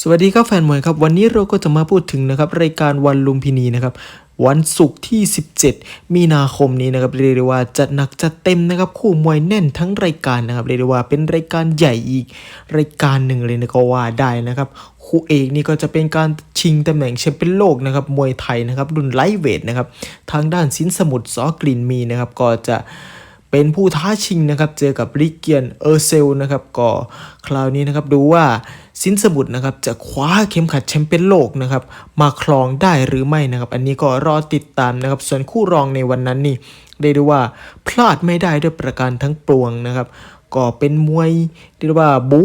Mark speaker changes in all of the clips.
Speaker 1: สวัสดีครับแฟนมวยครับ วันนี้เราก็จะมาพูดถึงนะครับรายการวันลุมพินีนะครับวันศุกร์ที่ 17 มีนาคมนี้นะครับเรียกได้ว่าจัดหนักจัดเต็มนะครับคู่มวยแน่นทั้งรายการนะครับเรียกได้ว่าเป็นรายการใหญ่อีกรายการหนึ่งเลยนะก็ว่าได้นะครับคู่เอกนี่ก็จะเป็นการชิงตำแหน่งแชมเปี้ยนโลกนะครับมวยไทยนะครับรุ่นไลท์เวทนะครับทางด้านสินสมุทรสอกลิ่นมีนะครับก็จะ เป็นผู้ท้าชิงนะครับ เจอกับริเกียนเออร์เซลนะครับก็คราวนี้นะครับดูว่าสินสมุทรนะครับจะคว้าเข็มขัดแชมเปี้ยนโลกนะครับมาครองได้หรือไม่นะครับ อันนี้ก็รอติดตามนะครับ ส่วนคู่รองในวันนั้นนี่ได้ดูว่าพลาดไม่ได้ด้วยประการทั้งปวงนะครับ ก็เป็นมวยเรียกว่าบู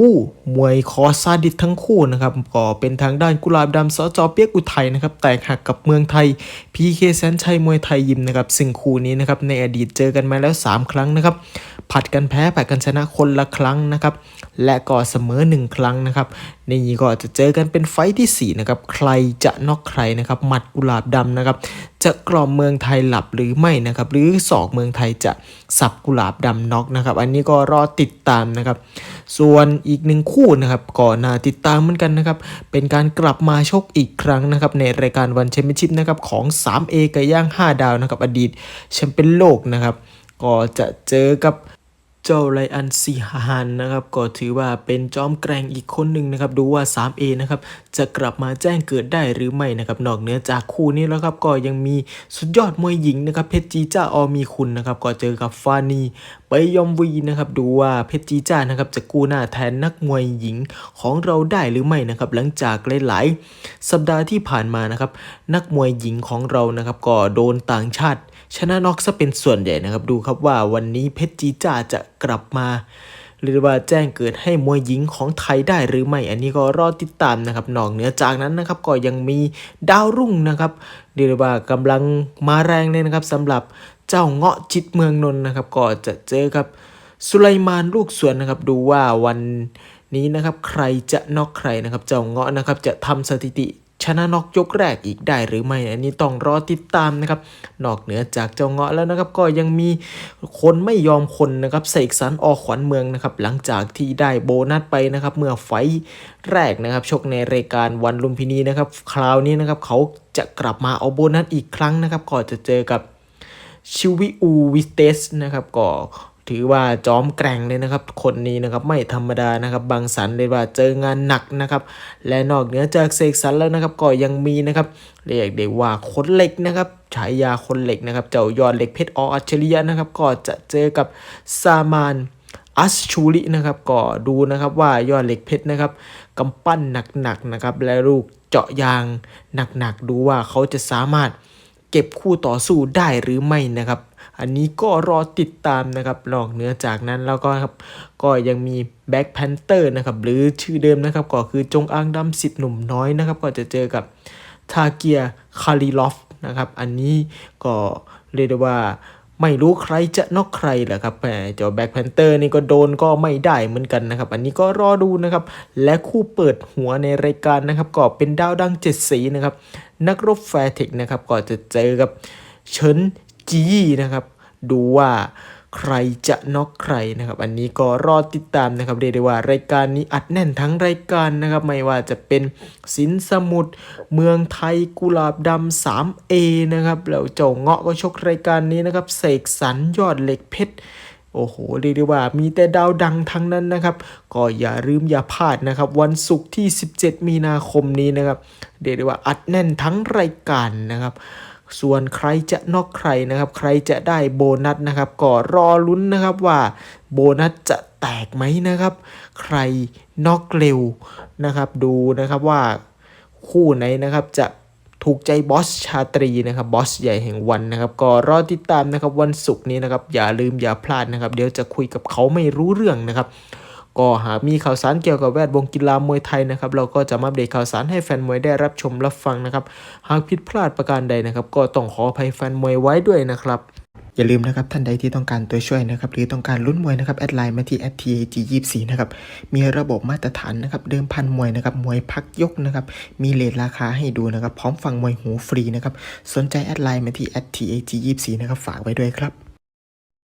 Speaker 1: มวยคอซาดิสทั้งคู่นะครับก็เป็นทางด้านกุหลาบดำสจเปียกอุทัยนะครับแตกหักกับเมืองไทย PK แสนชัยมวยไทยยิมนะครับซึ่งคู่นี้นะครับในอดีตเจอกันมาแล้ว 3 ครั้งนะครับ ผัดกันแพ้ผัดกันชนะคนละครั้งนะครับ และก็เสมอ 1 ครั้งนะครับในนี้ก็จะเจอกันเป็นไฟที่4นะครับใครจะน็อกใครนะครับหมัดกุหลาบดำนะครับ จะกล่อมเมืองไทยหลับหรือไม่นะครับ หรือศอกเมืองไทยจะสับกุหลาบดำน็อกนะครับ อันนี้ก็รอติดตามนะครับ ส่วนอีกหนึ่งคู่นะครับก่อนหน้าติดตามเหมือนกันนะครับ เป็นการกลับมาชกอีกครั้งนะครับ ในรายการวันแชมเปี้ยนชิพนะครับของ 3A ไก่ย่าง 5 ดาวนะครับ อดีตแชมเปี้ยนโลกนะครับ ก็จะเจอกับ เจ้าไรอันซีฮานนะครับก็ถือว่าเป็นจอมแกร่งอีกคนหนึ่งนะครับดูว่า 3A นะครับจะกลับมาแจ้งเกิดได้หรือไม่นะครับนอกเหนือจากคู่นี้แล้วครับก็ยังมีสุดยอดมวยหญิงนะครับเพชรจีจ้าออมีคุณนะครับก็เจอกับฟานีไปยอมวีนะครับดูว่าเพชรจีจ้านะครับจะกู้หน้าแทนนักมวยหญิงของเราได้หรือไม่นะครับหลังจากหลายๆสัปดาห์ที่ผ่านมานะครับนักมวยหญิงของเรานะครับก็โดนต่างชาติ ชนะน็อกซะเป็นส่วนใหญ่นะครับดูครับว่าวันนี้เพชรจีจ้าจะกลับมา หรือว่าแจ้งเกิดให้มวยหญิงของไทยได้หรือไม่ อันนี้ก็รอติดตามนะครับนอกเหนือจากนั้นนะครับก็ยังมีดาวรุ่งนะครับเรียกว่ากำลังมาแรงเลยนะครับสำหรับเจ้าเงาะจิตเมืองนนท์นะครับก็จะเจอกับสุไลมานลูกสวนนะครับดูว่าวันนี้นะครับใครจะนอกใครนะครับเจ้าเงาะนะครับจะทำสถิติ ชนะน็อกยกแรกอีกได้หรือไม่อันนี้ต้องรอติดตามนะครับ นอกเหนือจากเจ้าเงาะแล้วนะครับ ก็ยังมีคนไม่ยอมคนนะครับเสกสรรออกขวัญเมืองนะครับ หลังจากที่ได้โบนัสไปนะครับ เมื่อไฟแรกนะครับ ชกในรายการวันลุมพินีนะครับ คราวนี้นะครับ เขาจะกลับมาเอาโบนัสอีกครั้งนะครับ ก็จะเจอกับชิวิอูวิสเตสนะครับ ก็ ถือว่าจอมแกร่งเลยนะครับ คนนี้นะครับไม่ธรรมดานะครับ บางสันเลยว่าเจองานหนักนะครับ และนอกเหนือจากเสกสรรแล้วนะครับก็ยังมีนะครับเรียกได้ว่าคนเหล็กนะครับฉายาคนเหล็กนะครับ เจ้ายอดเหล็กเพชรออัจฉริยะนะครับ ก็จะเจอกับซามานอัสชูรินะครับก็ดูนะครับว่ายอดเหล็กเพชรนะครับกำปั้นหนักๆนะครับ และลูกเจาะยางหนักๆ ดูว่าเขาจะสามารถเก็บคู่ต่อสู้ได้หรือไม่นะครับ อันนี้ก็รอติดตามนะครับนอกเหนือจากนั้นแล้วก็ครับก็ยังมีแบ็กแพนเตอร์นะครับหรือชื่อเดิมนะครับก็คือจงอางดำสิทธิ์หนุ่มน้อยนะครับก็จะเจอกับทาเกียคาริลอฟนะครับอันนี้ก็เรียกได้ว่าไม่รู้ใครจะนอกใครแหละครับแหมเจ้าแบ็คแพนเตอร์นี่ก็โดนก็ไม่ได้เหมือนกันนะครับ อันนี้ก็รอดูนะครับ และคู่เปิดหัวในรายการนะครับก็เป็นดาวดังเจ็ดสีนะครับ นักรบแฟร์เทคนะครับ ก็จะเจอกับเฉิน จีนะครับ ดูว่าใครจะน็อกใครนะครับ อันนี้ก็รอติดตามนะครับเรียกได้ว่ารายการนี้อัดแน่นทั้งรายการนะครับ ไม่ว่าจะเป็นสินสมุทรเมืองไทยกุหลาบดำ 3A นะครับแล้วเจ้าเงาะก็ชกรายการนี้นะครับเสกสรรยอดเหล็กเพชรโอ้โหเรียกได้ว่ามีแต่ดาวดังทั้งนั้นนะครับ ก็อย่าลืมอย่าพลาดนะครับ วันศุกร์ที่ 17 มีนาคมนี้นะครับเรียกได้ว่าอัดแน่นทั้งรายการนะครับ ส่วนใครจะนอกใครนะครับ ใครจะได้โบนัสนะครับ ก็รอลุ้นนะครับว่าโบนัสจะแตกไหมนะครับ ใครนอกเร็วนะครับ ดูนะครับว่าคู่ไหนนะครับจะถูกใจบอสชาตรีนะครับบอสใหญ่แห่งวันนะครับ ก็รอติดตามนะครับวันศุกร์นี้นะครับ อย่าลืมอย่าพลาดนะครับ เดี๋ยวจะคุยกับเขาไม่รู้เรื่องนะครับ ก็หากมีข่าวสารเกี่ยวกับแวดวงกีฬามวยไทยนะครับเราก็จะมาอัปเดตข่าวสารให้แฟนมวยได้รับชมรับฟังนะครับหากผิดพลาดประการใดนะครับ ก็ต้องขออภัยแฟนมวยไว้ด้วยนะครับอย่าลืมนะครับท่านใดที่ต้องการตัวช่วยนะครับหรือต้องการลุ้นมวยนะครับแอดไลน์มาที่ @tag24 นะครับมีระบบมาตรฐานนะครับเดิมพันมวยนะครับมวยพักยกนะครับมีเลทราคาให้ดูนะครับพร้อมฟังมวยหูฟรีนะครับสนใจแอดไลน์มาที่ @tag24 นะครับฝากไว้ด้วยครับ